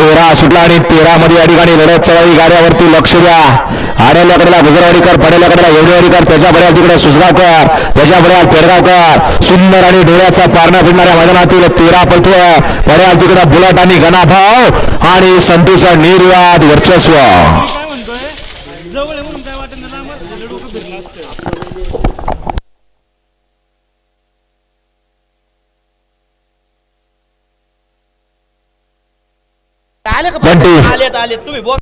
सुटला आणि तेरा मध्ये या ठिकाणी लढत चळवळी गाड्यावरती लक्ष द्या. आड्याल्याकडेला गुजरवाडीकर पडेल्याकडेला येवडेवाडीकर त्याच्या बड्याल तिकडे सुजगावकर त्याच्या बड्याल पेडगावकर. सुंदर आणि डोळ्याचा पारणा फिरणाऱ्या मैदानातील तेरा पलटू पड्याल तिकडे बुलट आणि घनाभाव आणि संतूचा निर्वाद वर्चस्व. आले का बंटी. आलेत आलेत तुम्ही बोल